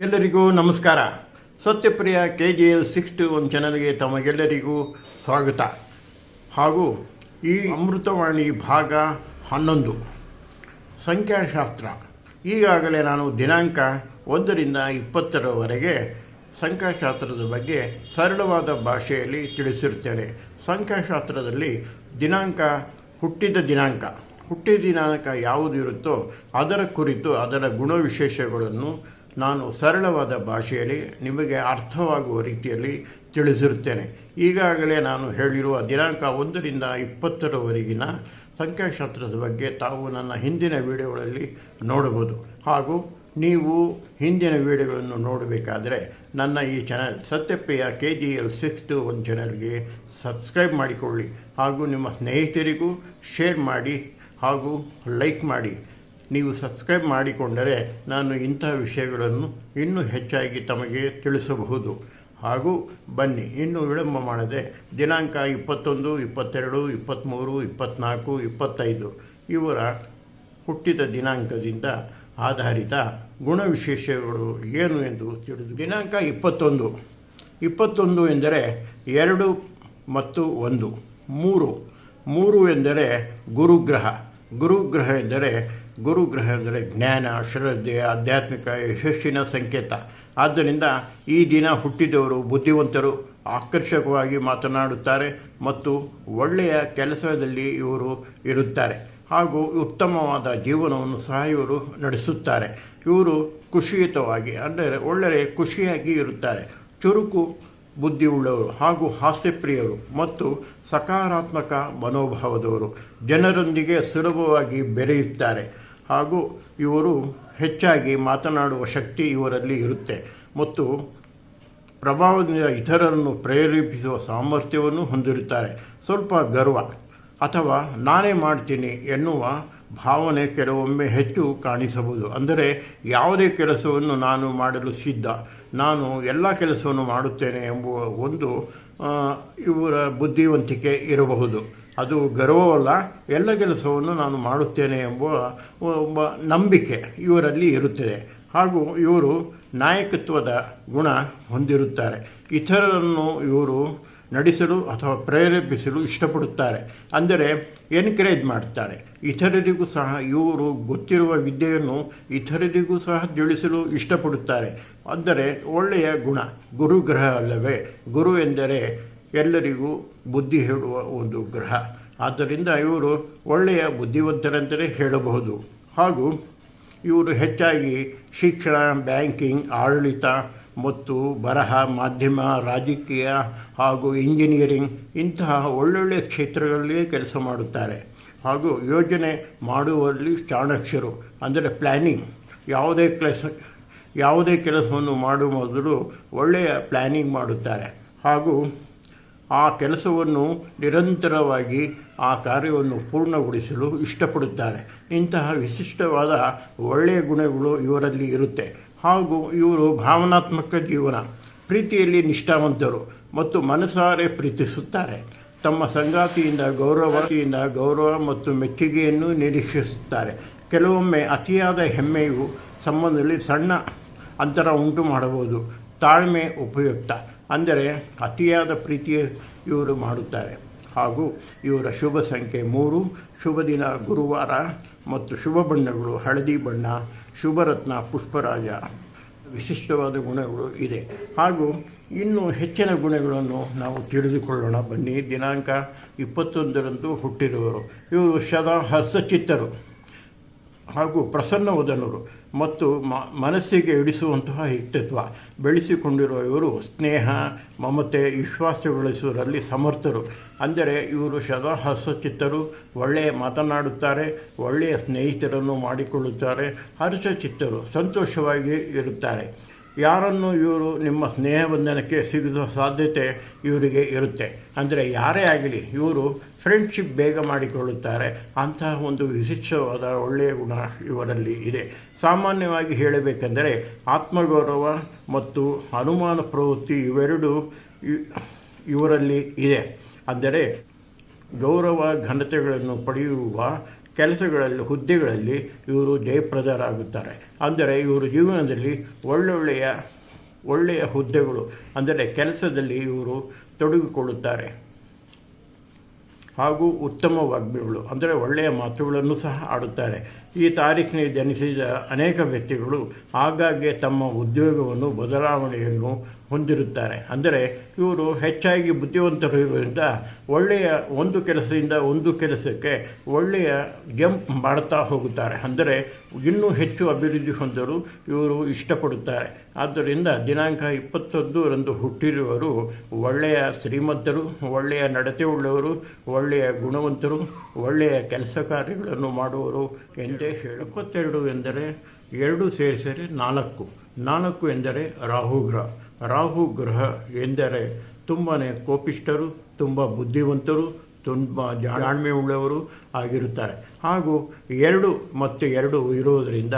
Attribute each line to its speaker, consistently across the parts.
Speaker 1: ಎಲ್ಲರಿಗೂ ನಮಸ್ಕಾರ. Satyapriya K G L sixty one ಚಾನಲ್ಗೆ ತಮಗೆಲ್ಲರಿಗೂ ಸ್ವಾಗತ. ಹಾಗೂ ಈ ಅಮೃತವಾಣಿ ಭಾಗ ಹನ್ನೊಂದು. ಸಂಖ್ಯಾಶಾಸ್ತ್ರ. ಈಗಾಗಲೇ ನಾನು ದಿನಾಂಕ ಒಂದರಿಂದ ಇಪ್ಪತ್ತರವರೆಗೆ ಸಂಖ್ಯಾಶಾಸ್ತ್ರದ ಬಗ್ಗೆ ಸರಳವಾದ ಭಾಷೆಯಲ್ಲಿ ತಿಳಿಸಿರುತ್ತೇನೆ. ಸಂಖ್ಯಾಶಾಸ್ತ್ರದಲ್ಲಿ ದಿನಾಂಕ ಹುಟ್ಟಿದ ದಿನಾಂಕ. ಹುಟ್ಟಿದ ದಿನಾಂಕ ಯಾವುದು ಇರುತ್ತೋ ಅದರ ಕುರಿತು ಅದರ ಗುಣವಿಶೇಷಗಳನ್ನು ನಾನು ಸರಳವಾದ ಭಾಷೆಯಲ್ಲಿ ನಿಮಗೆ ಅರ್ಥವಾಗುವ ರೀತಿಯಲ್ಲಿ ತಿಳಿಸಿರುತ್ತೇನೆ. ಈಗಾಗಲೇ ನಾನು ಹೇಳಿರುವ ದಿನಾಂಕ ಒಂದರಿಂದ ಇಪ್ಪತ್ತರವರೆಗಿನ ಸಂಖ್ಯಾಶಾಸ್ತ್ರದ ಬಗ್ಗೆ ತಾವು ನನ್ನ ಹಿಂದಿನ ವಿಡಿಯೋಗಳಲ್ಲಿ ನೋಡಬಹುದು. ಹಾಗೂ ನೀವು ಹಿಂದಿನ ವಿಡಿಯೋಗಳನ್ನು ನೋಡಬೇಕಾದರೆ ನನ್ನ ಈ channel Satyapriya K G L six two one ಚಾನಲ್ಗೆ ಸಬ್ಸ್ಕ್ರೈಬ್ ಮಾಡಿಕೊಳ್ಳಿ. ಹಾಗೂ ನಿಮ್ಮ ಸ್ನೇಹಿತರಿಗೂ ಶೇರ್ ಮಾಡಿ ಹಾಗೂ ಲೈಕ್ ಮಾಡಿ. ನೀವು ಸಬ್ಸ್ಕ್ರೈಬ್ ಮಾಡಿಕೊಂಡರೆ ನಾನು ಇಂತಹ ವಿಷಯಗಳನ್ನು ಇನ್ನೂ ಹೆಚ್ಚಾಗಿ ತಮಗೆ ತಿಳಿಸಬಹುದು. ಹಾಗೂ ಬನ್ನಿ, ಇನ್ನೂ ವಿಳಂಬ ಮಾಡದೆ ದಿನಾಂಕ ಇಪ್ಪತ್ತೊಂದು, ಇಪ್ಪತ್ತೆರಡು ಇಪ್ಪತ್ತ್ಮೂರು ಇಪ್ಪತ್ತ್ನಾಲ್ಕು ಇಪ್ಪತ್ತೈದು ಇವರ ಹುಟ್ಟಿದ ದಿನಾಂಕದಿಂದ ಆಧಾರಿತ ಗುಣವಿಶೇಷಗಳು ಏನು ಎಂದು ತಿಳಿದು ದಿನಾಂಕ ಇಪ್ಪತ್ತೊಂದು. ಇಪ್ಪತ್ತೊಂದು ಎಂದರೆ ಎರಡು ಮತ್ತು ಒಂದು, ಮೂರು. ಮೂರು ಎಂದರೆ ಗುರುಗ್ರಹ. ಗುರುಗ್ರಹ ಎಂದರೆ ಗುರುಗ್ರಹ ಅಂದರೆ ಜ್ಞಾನ, ಶ್ರದ್ಧೆ, ಆಧ್ಯಾತ್ಮಿಕ ಯಶಸ್ಸಿನ ಸಂಕೇತ. ಆದ್ದರಿಂದ ಈ ದಿನ ಹುಟ್ಟಿದವರು ಬುದ್ಧಿವಂತರು ಆಕರ್ಷಕವಾಗಿ ಮಾತನಾಡುತ್ತಾರೆ ಮತ್ತು ಒಳ್ಳೆಯ ಕೆಲಸದಲ್ಲಿ ಇವರು ಇರುತ್ತಾರೆ ಹಾಗೂ ಉತ್ತಮವಾದ ಜೀವನವನ್ನು ಸಹ ಇವರು ನಡೆಸುತ್ತಾರೆ. ಇವರು ಖುಷಿಯುತವಾಗಿ ಅಂದರೆ ಒಳ್ಳೆಯ ಖುಷಿಯಾಗಿ ಇರುತ್ತಾರೆ. ಚುರುಕು ಬುದ್ಧಿಯುಳ್ಳವರು ಹಾಗೂ ಹಾಸ್ಯಪ್ರಿಯರು ಮತ್ತು ಸಕಾರಾತ್ಮಕ ಮನೋಭಾವದವರು ಜನರೊಂದಿಗೆ ಸುಲಭವಾಗಿ ಬೆರೆಯುತ್ತಾರೆ. ಹಾಗೂ ಇವರು ಹೆಚ್ಚಾಗಿ ಮಾತನಾಡುವ ಶಕ್ತಿ ಇವರಲ್ಲಿ ಇರುತ್ತೆ. ಮತ್ತು ಪ್ರಭಾವದಿಂದ ಇತರರನ್ನು ಪ್ರೇರೇಪಿಸುವ ಸಾಮರ್ಥ್ಯವನ್ನು ಹೊಂದಿರುತ್ತಾರೆ. ಸ್ವಲ್ಪ ಗರ್ವ. ಅಥವಾ ನಾನೇ ಮಾಡ್ತೀನಿ ಎನ್ನುವ ಭಾವನೆ ಕೆಲವೊಮ್ಮೆ ಹೆಚ್ಚು ಕಾಣಿಸಬಹುದು. ಅಂದರೆ ಯಾವುದೇ ಕೆಲಸವನ್ನು ನಾನು ಮಾಡಲು ಸಿದ್ಧ. ನಾನು ಎಲ್ಲ ಕೆಲಸವನ್ನು ಮಾಡುತ್ತೇನೆ ಎಂಬುವ ಒಂದು ಇವರ ಬುದ್ಧಿವಂತಿಕೆ ಇರಬಹುದು. ಅದು ಗರ್ವವಲ್ಲ, ಎಲ್ಲ ಕೆಲಸವನ್ನು ನಾನು ಮಾಡುತ್ತೇನೆ ಎಂಬ ಒಬ್ಬ ನಂಬಿಕೆ ಇವರಲ್ಲಿ ಇರುತ್ತದೆ. ಹಾಗೂ ಇವರು ನಾಯಕತ್ವದ ಗುಣ ಹೊಂದಿರುತ್ತಾರೆ. ಇತರರನ್ನು ಇವರು ನಡೆಸಲು ಅಥವಾ ಪ್ರೇರೇಪಿಸಲು ಇಷ್ಟಪಡುತ್ತಾರೆ. ಅಂದರೆ ಎನ್ಕರೇಜ್ ಮಾಡುತ್ತಾರೆ ಇತರರಿಗೂ ಸಹ ಇವರು ಗೊತ್ತಿರುವ ವಿದ್ಯೆಯನ್ನು ಇತರರಿಗೂ ಸಹ ತಿಳಿಸಲು ಇಷ್ಟಪಡುತ್ತಾರೆ. ಅಂದರೆ ಒಳ್ಳೆಯ ಗುಣ, ಗುರುಗ್ರಹ ಅಲ್ಲವೇ? ಗುರು ಎಂದರೆ ಎಲ್ಲರಿಗೂ ಬುದ್ಧಿ ಹೇಳುವ ಒಂದು ಗ್ರಹ. ಆದ್ದರಿಂದ ಇವರು ಒಳ್ಳೆಯ ಬುದ್ಧಿವಂತರಂತಲೇ ಹೇಳಬಹುದು. ಹಾಗೂ ಇವರು ಹೆಚ್ಚಾಗಿ ಶಿಕ್ಷಣ, ಬ್ಯಾಂಕಿಂಗ್, ಆಡಳಿತ ಮತ್ತು ಬರಹ, ಮಾಧ್ಯಮ, ರಾಜಕೀಯ ಹಾಗೂ ಇಂಜಿನಿಯರಿಂಗ್ ಇಂತಹ ಒಳ್ಳೊಳ್ಳೆಯ ಕ್ಷೇತ್ರಗಳಲ್ಲಿಯೇ ಕೆಲಸ ಮಾಡುತ್ತಾರೆ. ಹಾಗೂ ಯೋಜನೆ ಮಾಡುವಲ್ಲಿ ಚಾಣಕ್ಷರು ಅಂದರೆ ಪ್ಲ್ಯಾನಿಂಗ್ ಯಾವುದೇ ಕೆಲಸ, ಯಾವುದೇ ಕೆಲಸವನ್ನು ಮಾಡುವ ಮೊದಲು ಒಳ್ಳೆಯ ಪ್ಲ್ಯಾನಿಂಗ್ ಮಾಡುತ್ತಾರೆ. ಹಾಗೂ ಆ ಕೆಲಸವನ್ನು ನಿರಂತರವಾಗಿ ಆ ಕಾರ್ಯವನ್ನು ಪೂರ್ಣಗೊಳಿಸಲು ಇಷ್ಟಪಡುತ್ತಾರೆ. ಇಂತಹ ವಿಶಿಷ್ಟವಾದ ಒಳ್ಳೆಯ ಗುಣಗಳು ಇವರಲ್ಲಿ ಇರುತ್ತೆ. ಹಾಗೂ ಇವರು ಭಾವನಾತ್ಮಕ ಜೀವನ, ಪ್ರೀತಿಯಲ್ಲಿ ನಿಷ್ಠಾವಂತರು ಮತ್ತು ಮನಸಾರೆ ಪ್ರೀತಿಸುತ್ತಾರೆ. ತಮ್ಮ ಸಂಗಾತಿಯಿಂದ ಗೌರವದಿಂದ ಗೌರವ ಮತ್ತು ಮೆಚ್ಚುಗೆಯನ್ನು ನಿರೀಕ್ಷಿಸುತ್ತಾರೆ. ಕೆಲವೊಮ್ಮೆ ಅತಿಯಾದ ಹೆಮ್ಮೆಯು ಸಂಬಂಧದಲ್ಲಿ ಸಣ್ಣ ಅಂತರ ಉಂಟು ಮಾಡಬಹುದು ತಾಳ್ಮೆ ಉಪಯುಕ್ತ. ಅಂದರೆ ಅತಿಯಾದ ಪ್ರೀತಿ ಇವರು ಮಾಡುತ್ತಾರೆ. ಹಾಗೂ ಇವರ ಶುಭ ಸಂಖ್ಯೆ ಮೂರು, ಶುಭ ದಿನ ಗುರುವಾರ ಮತ್ತು ಶುಭ ಬಣ್ಣಗಳು ಹಳದಿ ಬಣ್ಣ, ಶುಭರತ್ನ ಪುಷ್ಪರಾಜ ವಿಶಿಷ್ಟವಾದ ಗುಣಗಳು ಇದೆ. ಹಾಗೂ ಇನ್ನು ಹೆಚ್ಚಿನ ಗುಣಗಳನ್ನು ನಾವು ತಿಳಿದುಕೊಳ್ಳೋಣ. ಬನ್ನಿ, ದಿನಾಂಕ ಇಪ್ಪತ್ತೊಂದರಂದು ಹುಟ್ಟಿರುವರು ಇವರು ಸದಾ ಹರ್ಷಚಿತ್ತರು ಹಾಗೂ ಪ್ರಸನ್ನವದನರು ಮತ್ತು ಮನಸ್ಸಿಗೆ ಇಡಿಸುವಂತಹ ವ್ಯಕ್ತಿತ್ವ ಬೆಳೆಸಿಕೊಂಡಿರುವ ಇವರು ಸ್ನೇಹ, ಮಮತೆ ವಿಶ್ವಾಸಗೊಳಿಸುವುದರಲ್ಲಿ ಸಮರ್ಥರು. ಅಂದರೆ ಇವರು ಸದಾ ಹರ್ಷಚಿತ್ತರು, ಒಳ್ಳೆಯ ಮಾತನಾಡುತ್ತಾರೆ, ಒಳ್ಳೆಯ ಸ್ನೇಹಿತರನ್ನು ಮಾಡಿಕೊಳ್ಳುತ್ತಾರೆ, ಹರ್ಷಚಿತ್ತರು, ಸಂತೋಷವಾಗಿ ಇರುತ್ತಾರೆ. ಯಾರನ್ನು ಇವರು ನಿಮ್ಮ ಸ್ನೇಹ ಬಂಧನಕ್ಕೆ ಸಿಗುವ ಸಾಧ್ಯತೆ ಇವರಿಗೆ ಇರುತ್ತೆ. ಅಂದರೆ ಯಾರೇ ಆಗಲಿ, ಇವರು ಫ್ರೆಂಡ್ಶಿಪ್ ಬೇಗ ಮಾಡಿಕೊಳ್ಳುತ್ತಾರೆ. ಅಂತಹ ಒಂದು ವಿಶಿಷ್ಟವಾದ ಒಳ್ಳೆಯ ಗುಣ ಇವರಲ್ಲಿ ಇದೆ. ಸಾಮಾನ್ಯವಾಗಿ ಹೇಳಬೇಕೆಂದರೆ ಆತ್ಮಗೌರವ ಮತ್ತು ಅನುಮಾನ ಪ್ರವೃತ್ತಿ ಇವೆರಡು ಇವರಲ್ಲಿ ಇದೆ. ಅಂದರೆ ಗೌರವ ಘನತೆಗಳನ್ನು ಪಡೆಯುವ ಕೆಲಸಗಳಲ್ಲಿ, ಹುದ್ದೆಗಳಲ್ಲಿ ಇವರು ಜಯಪ್ರದರಾಗುತ್ತಾರೆ. ಅಂದರೆ ಇವರು ಜೀವನದಲ್ಲಿ ಒಳ್ಳೊಳ್ಳೆಯ, ಒಳ್ಳೆಯ ಹುದ್ದೆಗಳು, ಅಂದರೆ ಕೆಲಸದಲ್ಲಿ ಇವರು ತೊಡಗಿಕೊಳ್ಳುತ್ತಾರೆ. ಹಾಗೂ ಉತ್ತಮ ವಾಗ್ಮಿಗಳು, ಅಂದರೆ ಒಳ್ಳೆಯ ಮಾತುಗಳನ್ನು ಸಹ ಆಡುತ್ತಾರೆ. ಈ ತಾರೀಖಿನಲ್ಲಿ ಜನಿಸಿದ ಅನೇಕ ವ್ಯಕ್ತಿಗಳು ಆಗಾಗ್ಗೆ ತಮ್ಮ ಉದ್ಯೋಗವನ್ನು ಬದಲಾವಣೆಯನ್ನು ಹೊಂದಿರುತ್ತಾರೆ. ಅಂದರೆ ಇವರು ಹೆಚ್ಚಾಗಿ ಬುದ್ಧಿವಂತರು ಇರುವುದರಿಂದ ಒಳ್ಳೆಯ ಒಂದು ಕೆಲಸದಿಂದ ಒಂದು ಕೆಲಸಕ್ಕೆ ಒಳ್ಳೆಯ ಜಂಪ್ ಮಾಡ್ತಾ ಹೋಗುತ್ತಾರೆ. ಅಂದರೆ ಇನ್ನೂ ಹೆಚ್ಚು ಅಭಿವೃದ್ಧಿ ಹೊಂದಲು ಇವರು ಇಷ್ಟಪಡುತ್ತಾರೆ. ಆದ್ದರಿಂದ ದಿನಾಂಕ ಇಪ್ಪತ್ತೊಂದರಂದು ಹುಟ್ಟಿರುವರು, ಒಳ್ಳೆಯ ಶ್ರೀಮಂತರು ಒಳ್ಳೆಯ ನಡತೆ ಉಳ್ಳವರು, ಒಳ್ಳೆಯ ಗುಣವಂತರು, ಒಳ್ಳೆಯ ಕೆಲಸ ಕಾರ್ಯಗಳನ್ನು ಮಾಡುವರು ಎಂದೇ ಹೇಳಿ ಇಪ್ಪತ್ತೆರಡು ಎಂದರೆ ಎರಡು ಸೇರಿಸಿದರೆ ನಾಲ್ಕು. ನಾಲ್ಕು ಎಂದರೆ ರಾಹು ಗ್ರಹ. ರಾಹು ಗ್ರಹ ಎಂದರೆ ತುಂಬಾ ಕೋಪಿಷ್ಟರು ತುಂಬ ಬುದ್ಧಿವಂತರು, ತುಂಬ ಜಾಣ್ಮೆ ಉಳ್ಳವರು ಆಗಿರುತ್ತಾರೆ. ಹಾಗೂ ಎರಡು ಮತ್ತು ಎರಡು ಇರುವುದರಿಂದ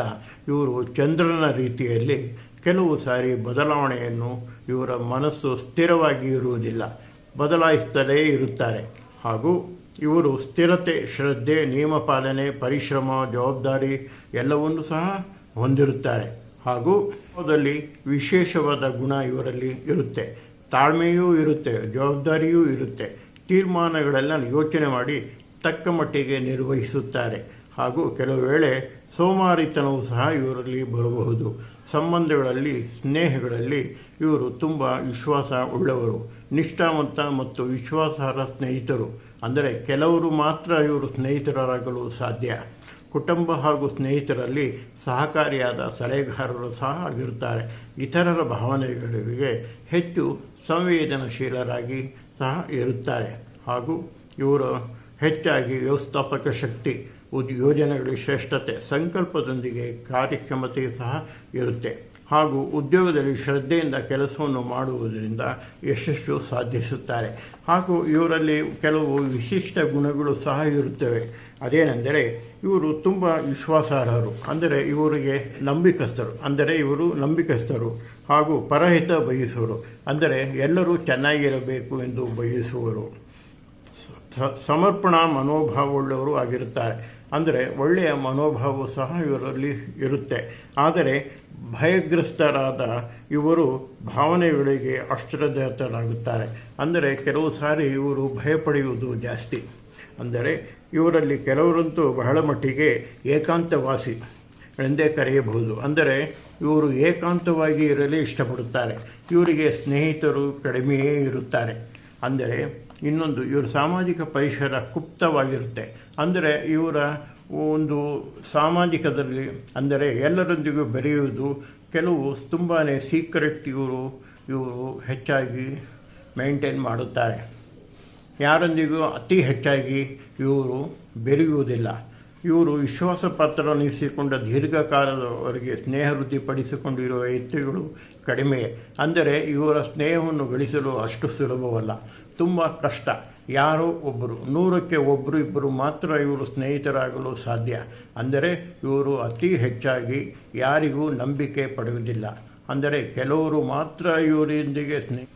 Speaker 1: ಇವರು ಚಂದ್ರನ ರೀತಿಯಲ್ಲಿ ಕೆಲವು ಸಾರಿ ಬದಲಾವಣೆಯನ್ನು ಇವರ ಮನಸ್ಸು ಸ್ಥಿರವಾಗಿ ಇರುವುದಿಲ್ಲ. ಬದಲಾಯಿಸುತ್ತಲೇ ಇರುತ್ತಾರೆ. ಹಾಗೂ ಇವರು ಸ್ಥಿರತೆ, ಶ್ರದ್ಧೆ, ನಿಯಮ ಪಾಲನೆ, ಪರಿಶ್ರಮ, ಜವಾಬ್ದಾರಿ ಎಲ್ಲವನ್ನೂ ಸಹ ಹೊಂದಿರುತ್ತಾರೆ. ಹಾಗೂ ಅದರಲ್ಲಿ ವಿಶೇಷವಾದ ಗುಣ ಇವರಲ್ಲಿ ಇರುತ್ತೆ. ತಾಳ್ಮೆಯೂ ಇರುತ್ತೆ, ಜವಾಬ್ದಾರಿಯೂ ಇರುತ್ತೆ. ತೀರ್ಮಾನಗಳೆಲ್ಲ ಯೋಚನೆ ಮಾಡಿ ತಕ್ಕ ಮಟ್ಟಿಗೆ ನಿರ್ವಹಿಸುತ್ತಾರೆ. ಹಾಗೂ ಕೆಲವು ವೇಳೆ ಸೋಮಾರಿತನವೂ ಸಹ ಇವರಲ್ಲಿ ಬರಬಹುದು. ಸಂಬಂಧಗಳಲ್ಲಿ, ಸ್ನೇಹಗಳಲ್ಲಿ ಇವರು ತುಂಬ ವಿಶ್ವಾಸ ಉಳ್ಳವರು, ನಿಷ್ಠಾವಂತ ಮತ್ತು ವಿಶ್ವಾಸಾರ್ಹ ಸ್ನೇಹಿತರು. ಅಂದರೆ ಕೆಲವರು ಮಾತ್ರ ಇವರು ಸ್ನೇಹಿತರಾಗಲು ಸಾಧ್ಯ. ಕುಟುಂಬ ಹಾಗೂ ಸ್ನೇಹಿತರಲ್ಲಿ ಸಹಕಾರಿಯಾದ ಸಲಹೆಗಾರರು ಸಹ ಆಗಿರುತ್ತಾರೆ. ಇತರರ ಭಾವನೆಗಳಿಗೆ ಹೆಚ್ಚು ಸಂವೇದನಶೀಲರಾಗಿ ಸಹ ಇರುತ್ತಾರೆ. ಹಾಗೂ ಇವರು ಹೆಚ್ಚಾಗಿ ವ್ಯವಸ್ಥಾಪಕ ಶಕ್ತಿ ಯೋಜನೆಗಳ ಶ್ರೇಷ್ಠತೆ ಸಂಕಲ್ಪದೊಂದಿಗೆ ಕಾರ್ಯಕ್ಷಮತೆ ಸಹ ಇರುತ್ತೆ. ಹಾಗೂ ಉದ್ಯೋಗದಲ್ಲಿ ಶ್ರದ್ಧೆಯಿಂದ ಕೆಲಸವನ್ನು ಮಾಡುವುದರಿಂದ ಯಶಸ್ಸು ಸಾಧಿಸುತ್ತಾರೆ. ಹಾಗೂ ಇವರಲ್ಲಿ ಕೆಲವು ವಿಶಿಷ್ಟ ಗುಣಗಳು ಸಹ ಇರುತ್ತವೆ. ಅದೇನೆಂದರೆ ಇವರು ತುಂಬ ವಿಶ್ವಾಸಾರ್ಹರು, ಅಂದರೆ ಇವರಿಗೆ ನಂಬಿಕಸ್ಥರು, ಅಂದರೆ ಇವರು ನಂಬಿಕಸ್ಥರು ಹಾಗೂ ಪರಹಿತ ಬಯಸುವರು, ಅಂದರೆ ಎಲ್ಲರೂ ಚೆನ್ನಾಗಿರಬೇಕು ಎಂದು ಬಯಸುವರು. ಸಮರ್ಪಣಾ ಮನೋಭಾವವುಳ್ಳವರು ಆಗಿರುತ್ತಾರೆ. ಅಂದರೆ ಒಳ್ಳೆಯ ಮನೋಭಾವ ಸಹ ಇವರಲ್ಲಿ ಇರುತ್ತೆ. ಆದರೆ ಭಯಗ್ರಸ್ತರಾದ ಇವರು ಭಾವನೆಗಳಿಗೆ ಅಶ್ರದ್ಧಾತರಾಗುತ್ತಾರೆ ಅಂದರೆ ಕೆಲವು ಸಾರಿ ಇವರು ಭಯಪಡೆಯುವುದು ಜಾಸ್ತಿ. ಅಂದರೆ ಇವರಲ್ಲಿ ಕೆಲವರಂತೂ ಬಹಳ ಮಟ್ಟಿಗೆ ಏಕಾಂತವಾಸಿ ಎಂದೇ ಕರೆಯಬಹುದು. ಅಂದರೆ ಇವರು ಏಕಾಂತವಾಗಿ ಇರಲು ಇಷ್ಟಪಡುತ್ತಾರೆ. ಇವರಿಗೆ ಸ್ನೇಹಿತರು ಕಡಿಮೆಯೇ ಇರುತ್ತಾರೆ. ಅಂದರೆ ಇನ್ನೊಂದು, ಇವರ ಸಾಮಾಜಿಕ ಪರಿಸರ ಕುಪ್ತವಾಗಿರುತ್ತೆ. ಅಂದರೆ ಇವರ ಒಂದು ಸಾಮಾಜಿಕದಲ್ಲಿ, ಅಂದರೆ ಎಲ್ಲರೊಂದಿಗೂ ಬೆರೆಯುವುದು, ಕೆಲವು ತುಂಬಾ ಸೀಕ್ರೆಟ್ ಇವರು ಇವರು ಹೆಚ್ಚಾಗಿ ಮೇಂಟೈನ್ ಮಾಡುತ್ತಾರೆ. ಯಾರೊಂದಿಗೂ ಅತಿ ಹೆಚ್ಚಾಗಿ ಇವರು ಬೆರೆಯುವುದಿಲ್ಲ. ಇವರು ವಿಶ್ವಾಸ ಪಾತ್ರನಿಸಿಕೊಂಡ ದೀರ್ಘಕಾಲದವರೆಗೆ ಸ್ನೇಹ ವೃದ್ಧಿಪಡಿಸಿಕೊಂಡಿರುವ ವ್ಯಕ್ತಿಗಳು ಕಡಿಮೆ. ಅಂದರೆ ಇವರ ಸ್ನೇಹವನ್ನು ಗಳಿಸಲು ಅಷ್ಟು ಸುಲಭವಲ್ಲ. ತುಂಬ ಕಷ್ಟ. ಯಾರೋ ಒಬ್ಬರು ನೂರಕ್ಕೆ ಒಬ್ಬರು ಇಬ್ಬರು ಮಾತ್ರ ಇವರು ಸ್ನೇಹಿತರಾಗಲು ಸಾಧ್ಯ. ಅಂದರೆ ಇವರು ಅತಿ ಹೆಚ್ಚಾಗಿ ಯಾರಿಗೂ ನಂಬಿಕೆ ಪಡೆಯುವುದಿಲ್ಲ. ಅಂದರೆ ಕೆಲವರು ಮಾತ್ರ ಇವರೊಂದಿಗೆ ಸ್ನೇಹ,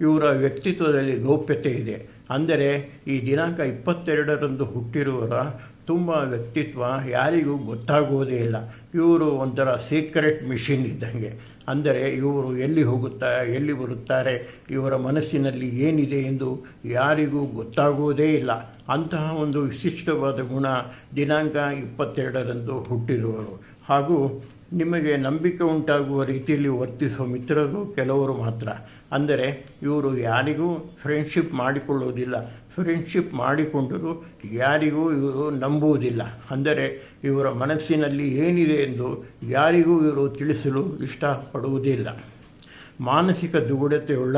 Speaker 1: ಇವರ ವ್ಯಕ್ತಿತ್ವದಲ್ಲಿ ಗೌಪ್ಯತೆ ಇದೆ. ಅಂದರೆ ಈ ದಿನಾಂಕ ಇಪ್ಪತ್ತೆರಡರಂದು ಹುಟ್ಟಿರುವರ ತುಂಬ ವ್ಯಕ್ತಿತ್ವ ಯಾರಿಗೂ ಗೊತ್ತಾಗುವುದೇ ಇಲ್ಲ. ಇವರು ಒಂಥರ ಸೀಕ್ರೆಟ್ ಮಿಷಿನ್ ಇದ್ದಂಗೆ. ಅಂದರೆ ಇವರು ಎಲ್ಲಿ ಹೋಗುತ್ತಾ, ಎಲ್ಲಿ ಬರುತ್ತಾರೆ, ಇವರ ಮನಸ್ಸಿನಲ್ಲಿ ಏನಿದೆ ಎಂದು ಯಾರಿಗೂ ಗೊತ್ತಾಗುವುದೇ ಇಲ್ಲ. ಅಂತಹ ಒಂದು ವಿಶಿಷ್ಟವಾದ ಗುಣ ದಿನಾಂಕ ಇಪ್ಪತ್ತೆರಡರಂದು ಹುಟ್ಟಿರುವರು. ಹಾಗೂ ನಿಮಗೆ ನಂಬಿಕೆ ಉಂಟಾಗುವ ರೀತಿಯಲ್ಲಿ ವರ್ತಿಸುವ ಮಿತ್ರರು ಕೆಲವರು ಮಾತ್ರ. ಅಂದರೆ ಇವರು ಯಾರಿಗೂ ಫ್ರೆಂಡ್ಶಿಪ್ ಮಾಡಿಕೊಳ್ಳುವುದಿಲ್ಲ. ಫ್ರೆಂಡ್ಶಿಪ್ ಮಾಡಿಕೊಂಡರೂ, ಯಾರಿಗೂ ಇವರು ನಂಬುವುದಿಲ್ಲ. ಅಂದರೆ ಇವರ ಮನಸ್ಸಿನಲ್ಲಿ ಏನಿದೆ ಎಂದು ಯಾರಿಗೂ ಇವರು ತಿಳಿಸಲು ಇಷ್ಟಪಡುವುದಿಲ್ಲ. ಮಾನಸಿಕ ದುಗುಡತೆಯುಳ್ಳ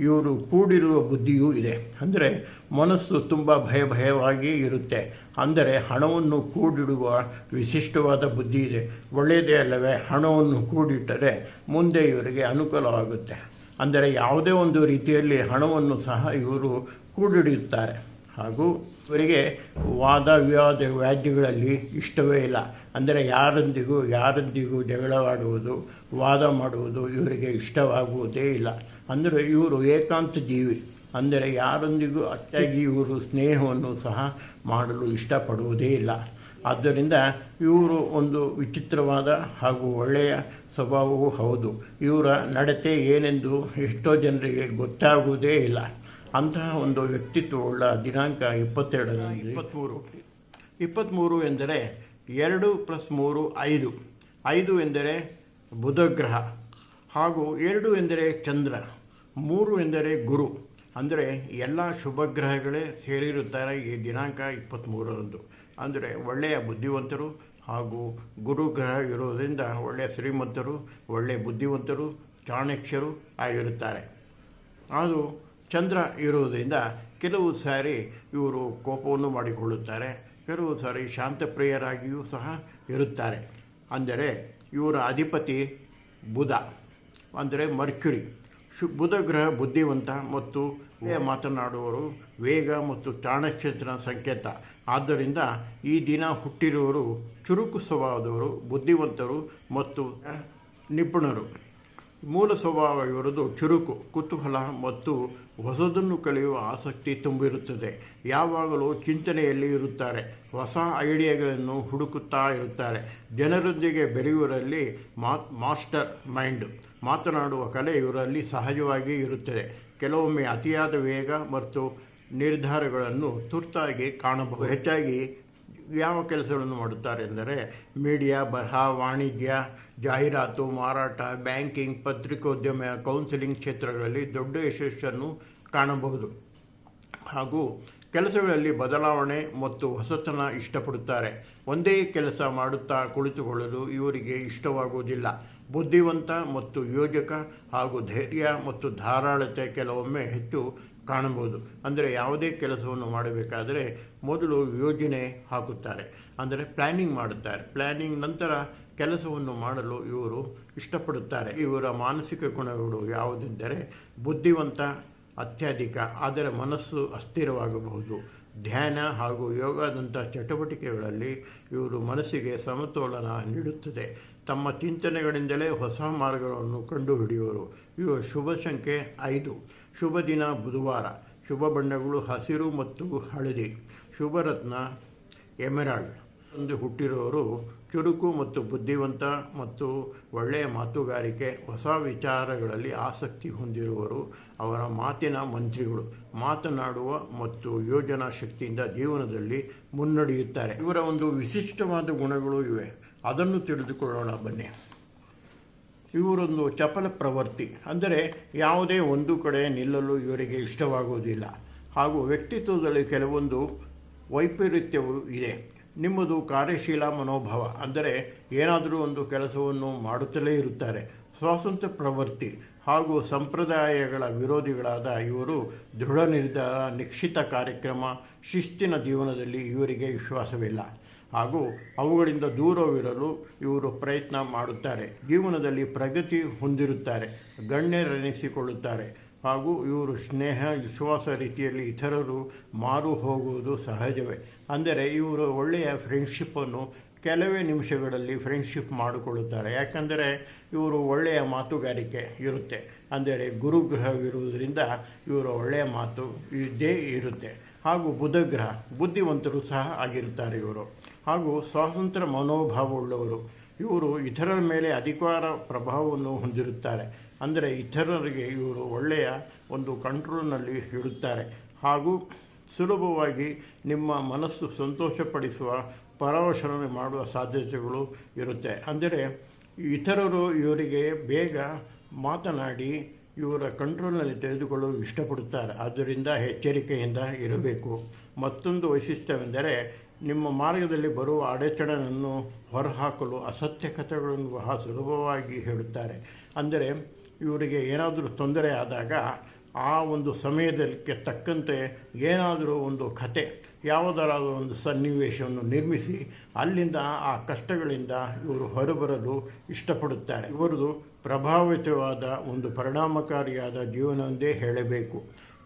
Speaker 1: ಇವರು ಕೂಡಿರುವ ಬುದ್ಧಿಯೂ ಇದೆ. ಅಂದರೆ ಮನಸ್ಸು ತುಂಬ ಭಯ ಭಯವಾಗಿ ಇರುತ್ತೆ. ಅಂದರೆ ಹಣವನ್ನು ಕೂಡಿಡುವ ವಿಶಿಷ್ಟವಾದ ಬುದ್ಧಿ ಇದೆ. ಒಳ್ಳೆಯದೇ ಅಲ್ಲವೇ, ಹಣವನ್ನು ಕೂಡಿಟ್ಟರೆ ಮುಂದೆ ಇವರಿಗೆ ಅನುಕೂಲವಾಗುತ್ತೆ. ಅಂದರೆ ಯಾವುದೇ ಒಂದು ರೀತಿಯಲ್ಲಿ ಹಣವನ್ನು ಸಹ ಇವರು ಕೂಡಿಡುತ್ತಾರೆ. ಹಾಗೂ ಇವರಿಗೆ ವಾದ ವಿವಾದ ವ್ಯಾಜ್ಯಗಳಲ್ಲಿ ಇಷ್ಟವೇ ಇಲ್ಲ. ಅಂದರೆ ಯಾರೊಂದಿಗೂ ಯಾರೊಂದಿಗೂ ಜಗಳವಾಡುವುದು, ವಾದ ಮಾಡುವುದು ಇವರಿಗೆ ಇಷ್ಟವಾಗುವುದೇ ಇಲ್ಲ. ಅಂದರೆ ಇವರು ಏಕಾಂತ ಜೀವಿ. ಅಂದರೆ ಯಾರೊಂದಿಗೂ ಅತ್ತಾಗಿ ಇವರು ಸ್ನೇಹವನ್ನು ಸಹ ಮಾಡಲು ಇಷ್ಟಪಡುವುದೇ ಇಲ್ಲ. ಆದ್ದರಿಂದ ಇವರು ಒಂದು ವಿಚಿತ್ರವಾದ ಹಾಗೂ ಒಳ್ಳೆಯ ಸ್ವಭಾವವೂ ಹೌದು. ಇವರ ನಡತೆ ಏನೆಂದು ಎಷ್ಟೋ ಜನರಿಗೆ ಗೊತ್ತಾಗುವುದೇ ಇಲ್ಲ. ಅಂತಹ ಒಂದು ವ್ಯಕ್ತಿತ್ವವುಳ್ಳ ದಿನಾಂಕ ಇಪ್ಪತ್ತೆರಡರಲ್ಲಿ ಇಪ್ಪತ್ತ್ಮೂರು ಇಪ್ಪತ್ತ್ಮೂರು ಎಂದರೆ ಎರಡು ಪ್ಲಸ್ ಮೂರು ಐದು. ಐದು ಎಂದರೆ ಬುಧಗ್ರಹ. ಹಾಗೂ ಎರಡು ಎಂದರೆ ಚಂದ್ರ. ಮೂರು ಎಂದರೆ ಗುರು. ಅಂದರೆ ಎಲ್ಲ ಶುಭ ಗ್ರಹಗಳೇ ಸೇರಿರುತ್ತಾರೆ ಈ ದಿನಾಂಕ ಇಪ್ಪತ್ತ್ಮೂರರಂದು ಅಂದರೆ ಒಳ್ಳೆಯ ಬುದ್ಧಿವಂತರು ಹಾಗೂ ಗುರು ಗ್ರಹ ಇರೋದರಿಂದ ಒಳ್ಳೆಯ ಶ್ರೀಮಂತರು, ಒಳ್ಳೆಯ ಬುದ್ಧಿವಂತರು, ಚಾಣಕ್ಯರು ಆಗಿರುತ್ತಾರೆ. ಅದು ಚಂದ್ರ ಇರುವುದರಿಂದ ಕೆಲವು ಸಾರಿ ಇವರು ಕೋಪವನ್ನು ಮಾಡಿಕೊಳ್ಳುತ್ತಾರೆ. ಕೆಲವು ಸಾರಿ ಶಾಂತಪ್ರಿಯರಾಗಿಯೂ ಸಹ ಇರುತ್ತಾರೆ. ಅಂದರೆ ಇವರ ಅಧಿಪತಿ ಬುಧ, ಅಂದರೆ ಮರ್ಕ್ಯುರಿ. ಶು, ಬುಧ ಗ್ರಹ ಬುದ್ಧಿವಂತ ಮತ್ತು ಮಾತನಾಡುವವರು, ವೇಗ ಮತ್ತು ತಾಣಕ್ಷೇತ್ರ ಸಂಕೇತ. ಆದ್ದರಿಂದ ಈ ದಿನ ಹುಟ್ಟಿರುವವರು ಚುರುಕು ಸ್ವಭಾವದವರು ಬುದ್ಧಿವಂತರು ಮತ್ತು ನಿಪುಣರು. ಮೂಲ ಸ್ವಭಾವ ಇವರದು ಚುರುಕು, ಕುತೂಹಲ ಮತ್ತು ಹೊಸದನ್ನು ಕಲಿಯುವ ಆಸಕ್ತಿ ತುಂಬಿರುತ್ತದೆ. ಯಾವಾಗಲೂ ಚಿಂತನೆಯಲ್ಲಿ ಇರುತ್ತಾರೆ. ಹೊಸ ಐಡಿಯಾಗಳನ್ನು ಹುಡುಕುತ್ತಾ ಇರುತ್ತಾರೆ. ಜನರೊಂದಿಗೆ ಬೆರೆಯುವರಲ್ಲಿ ಮಾಸ್ಟರ್ ಮೈಂಡ್ ಮಾತನಾಡುವ ಕಲೆ ಇವರಲ್ಲಿ ಸಹಜವಾಗಿ ಇರುತ್ತದೆ. ಕೆಲವೊಮ್ಮೆ ಅತಿಯಾದ ವೇಗ ಮತ್ತು ನಿರ್ಧಾರಗಳನ್ನು ತುರ್ತಾಗಿ ಕಾಣಬಹುದು. ಹೆಚ್ಚಾಗಿ ಯಾವ ಕೆಲಸಗಳನ್ನು ಮಾಡುತ್ತಾರೆ ಎಂದರೆ ಮೀಡಿಯಾ, ಬರಹ, ವಾಣಿಜ್ಯ, ಜಾಹೀರಾತು, ಮಾರಾಟ, ಬ್ಯಾಂಕಿಂಗ್, ಪತ್ರಿಕೋದ್ಯಮ, ಕೌನ್ಸಿಲಿಂಗ್ ಕ್ಷೇತ್ರಗಳಲ್ಲಿ ದೊಡ್ಡ ಯಶಸ್ಸನ್ನು ಕಾಣಬಹುದು. ಹಾಗೂ ಕೆಲಸಗಳಲ್ಲಿ ಬದಲಾವಣೆ ಮತ್ತು ಹೊಸತನ ಇಷ್ಟಪಡುತ್ತಾರೆ. ಒಂದೇ ಕೆಲಸ ಮಾಡುತ್ತಾ ಕುಳಿತುಕೊಳ್ಳಲು ಇವರಿಗೆ ಇಷ್ಟವಾಗುವುದಿಲ್ಲ. ಬುದ್ಧಿವಂತ ಮತ್ತು ಯೋಜಕ ಹಾಗೂ ಧೈರ್ಯ ಮತ್ತು ಧಾರಾಳತೆ ಕೆಲವೊಮ್ಮೆ ಹೆಚ್ಚು ಕಾಣಬಹುದು. ಅಂದರೆ ಯಾವುದೇ ಕೆಲಸವನ್ನು ಮಾಡಬೇಕಾದರೆ ಮೊದಲು ಯೋಜನೆ ಹಾಕುತ್ತಾರೆ. ಅಂದರೆ ಪ್ಲ್ಯಾನಿಂಗ್ ಮಾಡುತ್ತಾರೆ. ಪ್ಲ್ಯಾನಿಂಗ್ ನಂತರ ಕೆಲಸವನ್ನು ಮಾಡಲು ಇವರು ಇಷ್ಟಪಡುತ್ತಾರೆ. ಇವರ ಮಾನಸಿಕ ಗುಣಗಳು ಯಾವುದೆಂದರೆ ಬುದ್ಧಿವಂತ ಅತ್ಯಧಿಕ, ಆದರೆ ಮನಸ್ಸು ಅಸ್ಥಿರವಾಗಬಹುದು. ಧ್ಯಾನ ಹಾಗೂ ಯೋಗದಂಥ ಚಟುವಟಿಕೆಗಳಲ್ಲಿ ಇವರು ಮನಸ್ಸಿಗೆ ಸಮತೋಲನ ನೀಡುತ್ತದೆ. ತಮ್ಮ ಚಿಂತನೆಗಳಿಂದಲೇ ಹೊಸ ಮಾರ್ಗಗಳನ್ನು ಕಂಡುಹಿಡಿಯುವರು. ಇವರು ಶುಭ ಸಂಖ್ಯೆ ಐದು. ಶುಭ ದಿನ ಬುಧವಾರ. ಶುಭ ಬಣ್ಣಗಳು ಹಸಿರು ಮತ್ತು ಹಳದಿ. ಶುಭರತ್ನ ಎಮೆರಾಲ್ಡ್ ಎಂದು ಹುಟ್ಟಿರುವವರು ಚುರುಕು ಮತ್ತು ಬುದ್ಧಿವಂತ ಮತ್ತು ಒಳ್ಳೆಯ ಮಾತುಗಾರಿಕೆ, ಹೊಸ ವಿಚಾರಗಳಲ್ಲಿ ಆಸಕ್ತಿ ಹೊಂದಿರುವರು ಅವರ ಮಾತಿನ ಮಂತ್ರಿಗಳು, ಮಾತನಾಡುವ ಮತ್ತು ಯೋಜನಾ ಶಕ್ತಿಯಿಂದ ಜೀವನದಲ್ಲಿ ಮುನ್ನಡೆಯುತ್ತಾರೆ. ಇವರ ಒಂದು ವಿಶಿಷ್ಟವಾದ ಗುಣಗಳು ಇವೆ. ಅದನ್ನು ತಿಳಿದುಕೊಳ್ಳೋಣ ಬನ್ನಿ. ಇವರೊಂದು ಚಪಲ ಪ್ರವೃತ್ತಿ. ಅಂದರೆ ಯಾವುದೇ ಒಂದು ಕಡೆ ನಿಲ್ಲಲು ಇವರಿಗೆ ಇಷ್ಟವಾಗುವುದಿಲ್ಲ. ಹಾಗೂ ವ್ಯಕ್ತಿತ್ವದಲ್ಲಿ ಕೆಲವೊಂದು ವೈಪರೀತ್ಯವು ಇದೆ. ನಿಮ್ಮದು ಕಾರ್ಯಶೀಲ ಮನೋಭಾವ. ಅಂದರೆ ಏನಾದರೂ ಒಂದು ಕೆಲಸವನ್ನು ಮಾಡುತ್ತಲೇ ಇರುತ್ತಾರೆ. ಸ್ವಾತಂತ್ರ್ಯ ಪ್ರವೃತ್ತಿ ಹಾಗೂ ಸಂಪ್ರದಾಯಗಳ ವಿರೋಧಿಗಳಾದ ಇವರು ದೃಢ ನಿರ್ಧಾರ ನಿಶ್ಚಿತ ಕಾರ್ಯಕ್ರಮ, ಶಿಸ್ತಿನ ಜೀವನದಲ್ಲಿ ಇವರಿಗೆ ವಿಶ್ವಾಸವಿಲ್ಲ. ಹಾಗೂ ಅವುಗಳಿಂದ ದೂರವಿರಲು ಇವರು ಪ್ರಯತ್ನ ಮಾಡುತ್ತಾರೆ. ಜೀವನದಲ್ಲಿ ಪ್ರಗತಿ ಹೊಂದಿರುತ್ತಾರೆ, ಗಣ್ಯರೆನಿಸಿಕೊಳ್ಳುತ್ತಾರೆ ಹಾಗೂ ಇವರು ಸ್ನೇಹ, ವಿಶ್ವಾಸ ರೀತಿಯಲ್ಲಿ ಇತರರು ಮಾರು ಹೋಗುವುದು ಸಹಜವೇ. ಅಂದರೆ ಇವರು ಒಳ್ಳೆಯ ಫ್ರೆಂಡ್ಶಿಪ್ಪನ್ನು ಕೆಲವೇ ನಿಮಿಷಗಳಲ್ಲಿ ಫ್ರೆಂಡ್ಶಿಪ್ ಮಾಡಿಕೊಳ್ಳುತ್ತಾರೆ. ಯಾಕಂದರೆ ಇವರು ಒಳ್ಳೆಯ ಮಾತುಗಾರಿಕೆ ಇರುತ್ತೆ. ಅಂದರೆ ಗುರುಗ್ರಹವಿರುವುದರಿಂದ ಇವರು ಒಳ್ಳೆಯ ಮಾತು ಇದ್ದೇ ಇರುತ್ತೆ. ಹಾಗೂ ಬುಧಗ್ರಹ ಬುದ್ಧಿವಂತರು ಸಹ ಆಗಿರುತ್ತಾರೆ ಇವರು. ಹಾಗೂ ಸ್ವಾತಂತ್ರ್ಯ ಮನೋಭಾವವುಳ್ಳವರು. ಇವರು ಇತರರ ಮೇಲೆ ಅಧಿಕಾರ ಪ್ರಭಾವವನ್ನು ಹೊಂದಿರುತ್ತಾರೆ. ಅಂದರೆ ಇತರರಿಗೆ ಇವರು ಒಳ್ಳೆಯ ಒಂದು ಕಂಟ್ರೋಲ್ನಲ್ಲಿ ಇಡುತ್ತಾರೆ. ಹಾಗೂ ಸುಲಭವಾಗಿ ನಿಮ್ಮ ಮನಸ್ಸು ಸಂತೋಷಪಡಿಸುವ ಪರವಶನೆ ಮಾಡುವ ಸಾಧ್ಯತೆಗಳು ಇರುತ್ತೆ. ಅಂದರೆ ಇತರರು ಇವರಿಗೆ ಬೇಗ ಮಾತನಾಡಿ ಇವರ ಕಂಟ್ರೋಲ್ನಲ್ಲಿ ತೆಗೆದುಕೊಳ್ಳಲು ಇಷ್ಟಪಡುತ್ತಾರೆ. ಆದ್ದರಿಂದ ಎಚ್ಚರಿಕೆಯಿಂದ ಇರಬೇಕು. ಮತ್ತೊಂದು ವೈಶಿಷ್ಟ್ಯವೆಂದರೆ ನಿಮ್ಮ ಮಾರ್ಗದಲ್ಲಿ ಬರುವ ಅಡೆತಡೆಯನ್ನು ಹೊರಹಾಕಲು ಅಸತ್ಯ ಕಥೆಗಳನ್ನು ಬಹಳ ಸುಲಭವಾಗಿ ಹೇಳುತ್ತಾರೆ. ಅಂದರೆ ಇವರಿಗೆ ಏನಾದರೂ ತೊಂದರೆ ಆದಾಗ ಆ ಒಂದು ಸಮಯದಕ್ಕೆ ತಕ್ಕಂತೆ ಏನಾದರೂ ಒಂದು ಕತೆ ಯಾವುದರಾದರೂ ಒಂದು ಸನ್ನಿವೇಶವನ್ನು ನಿರ್ಮಿಸಿ ಅಲ್ಲಿಂದ ಆ ಕಷ್ಟಗಳಿಂದ ಇವರು ಹೊರಬರಲು ಇಷ್ಟಪಡುತ್ತಾರೆ. ಇವರದು ಪ್ರಭಾವಿತವಾದ ಒಂದು ಪರಿಣಾಮಕಾರಿಯಾದ ಜೀವನವೆಂದೇ ಹೇಳಬೇಕು.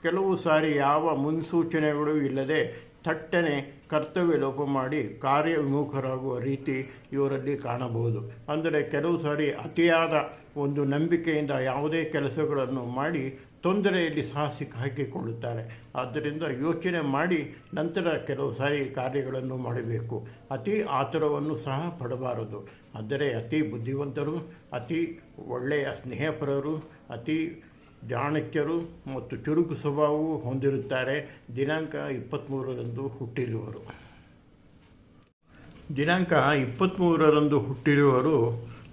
Speaker 1: ಕೆಲವು ಸಾರಿ ಯಾವ ಮುನ್ಸೂಚನೆಗಳು ಇಲ್ಲದೆ ಥಟ್ಟನೆ ಕರ್ತವ್ಯ ಲೋಪ ಮಾಡಿ ಕಾರ್ಯವಿಮುಖರಾಗುವ ರೀತಿ ಇವರಲ್ಲಿ ಕಾಣಬಹುದು. ಅಂದರೆ ಕೆಲವು ಸಾರಿ ಅತಿಯಾದ ಒಂದು ನಂಬಿಕೆಯಿಂದ ಯಾವುದೇ ಕೆಲಸಗಳನ್ನು ಮಾಡಿ ತೊಂದರೆಯಲ್ಲಿ ಸಹ ಸಿಕ್ಕಾಕಿಕೊಳ್ಳುತ್ತಾರೆ ಆದ್ದರಿಂದ ಯೋಚನೆ ಮಾಡಿ ನಂತರ ಕೆಲವು ಸಾರಿ ಕಾರ್ಯಗಳನ್ನು ಮಾಡಬೇಕು. ಅತಿ ಆತುರವನ್ನು ಸಹ ಪಡಬಾರದು. ಅಂದರೆ ಅತಿ ಬುದ್ಧಿವಂತರು, ಅತಿ ಒಳ್ಳೆಯ ಸ್ನೇಹಪರರು, ಅತಿ ಜಾಣಕ್ಯರು ಮತ್ತು ಚುರುಕು ಸ್ವಭಾವವು ಹೊಂದಿರುತ್ತಾರೆ. ದಿನಾಂಕ ಇಪ್ಪತ್ತ್ಮೂರರಂದು ಹುಟ್ಟಿರುವರು. ದಿನಾಂಕ ಇಪ್ಪತ್ತ್ಮೂರರಂದು ಹುಟ್ಟಿರುವವರು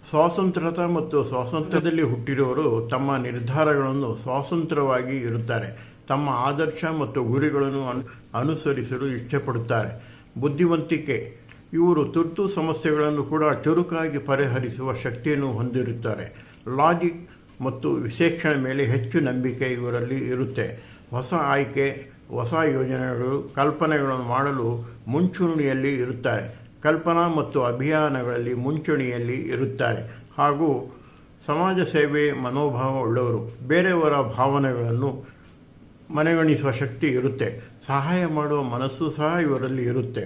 Speaker 1: ಸ್ವಾತಂತ್ರ್ಯತ ಮತ್ತು ಸ್ವಾತಂತ್ರ್ಯದಲ್ಲಿ ಹುಟ್ಟಿರುವವರು ತಮ್ಮ ನಿರ್ಧಾರಗಳನ್ನು ಸ್ವಾತಂತ್ರ್ಯವಾಗಿ ಇರುತ್ತಾರೆ. ತಮ್ಮ ಆದರ್ಶ ಮತ್ತು ಗುರಿಗಳನ್ನು ಅನು, ಅನುಸರಿಸಲು ಇಷ್ಟಪಡುತ್ತಾರೆ. ಬುದ್ಧಿವಂತಿಕೆ. ಇವರು ತುರ್ತು ಸಮಸ್ಯೆಗಳನ್ನು ಕೂಡ ಚುರುಕಾಗಿ ಪರಿಹರಿಸುವ ಶಕ್ತಿಯನ್ನು ಹೊಂದಿರುತ್ತಾರೆ. ಲಾಜಿಕ್ ಮತ್ತು ವಿಶೇಷಣೆ ಮೇಲೆ ಹೆಚ್ಚು ನಂಬಿಕೆ ಇವರಲ್ಲಿ ಇರುತ್ತೆ. ಹೊಸ ಆಯ್ಕೆ, ಹೊಸ ಯೋಜನೆಗಳು, ಕಲ್ಪನೆಗಳನ್ನು ಮಾಡಲು ಮುಂಚೂಣಿಯಲ್ಲಿ ಇರುತ್ತಾರೆ. ಕಲ್ಪನಾ ಮತ್ತು ಅಭಿಯಾನಗಳಲ್ಲಿ ಮುಂಚೂಣಿಯಲ್ಲಿ ಇರುತ್ತಾರೆ. ಹಾಗೂ ಸಮಾಜ ಸೇವೆ ಮನೋಭಾವ ಉಳ್ಳವರು. ಬೇರೆಯವರ ಭಾವನೆಗಳನ್ನು ಮನೆಗಣಿಸುವ ಶಕ್ತಿ ಇರುತ್ತೆ. ಸಹಾಯ ಮಾಡುವ ಮನಸ್ಸು ಸಹ ಇವರಲ್ಲಿ ಇರುತ್ತೆ.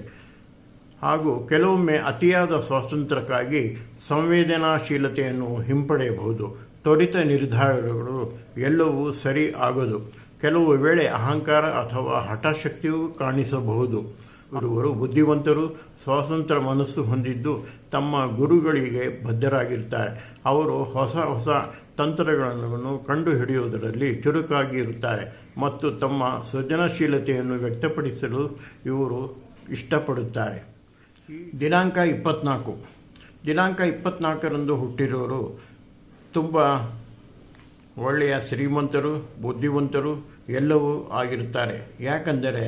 Speaker 1: ಹಾಗೂ ಕೆಲವೊಮ್ಮೆ ಅತಿಯಾದ ಸ್ವಾತಂತ್ರ್ಯಕ್ಕಾಗಿ ಸಂವೇದನಾಶೀಲತೆಯನ್ನು ಹಿಂಪಡೆಯಬಹುದು. ತ್ವರಿತ ನಿರ್ಧಾರಗಳು ಎಲ್ಲವೂ ಸರಿ ಆಗದು. ಕೆಲವು ವೇಳೆ ಅಹಂಕಾರ ಅಥವಾ ಹಠಶಕ್ತಿಯೂ ಕಾಣಿಸಬಹುದು. ಇರುವರು ಬುದ್ಧಿವಂತರು ಸ್ವಾತಂತ್ರ್ಯ ಮನಸ್ಸು ಹೊಂದಿದ್ದು ತಮ್ಮ ಗುರುಗಳಿಗೆ ಬದ್ಧರಾಗಿರ್ತಾರೆ ಅವರು ಹೊಸ ಹೊಸ ತಂತ್ರಗಳನ್ನು ಕಂಡುಹಿಡಿಯುವುದರಲ್ಲಿ ಚುರುಕಾಗಿ ಇರುತ್ತಾರೆ ಮತ್ತು ತಮ್ಮ ಸೃಜನಶೀಲತೆಯನ್ನು ವ್ಯಕ್ತಪಡಿಸಲು ಇವರು ಇಷ್ಟಪಡುತ್ತಾರೆ. ದಿನಾಂಕ ಇಪ್ಪತ್ನಾಲ್ಕು. ದಿನಾಂಕ ಇಪ್ಪತ್ನಾಲ್ಕರಂದು ಹುಟ್ಟಿರೋರು ತುಂಬ ಒಳ್ಳೆಯ ಶ್ರೀಮಂತರು, ಬುದ್ಧಿವಂತರು ಎಲ್ಲವೂ ಆಗಿರುತ್ತಾರೆ. ಯಾಕಂದರೆ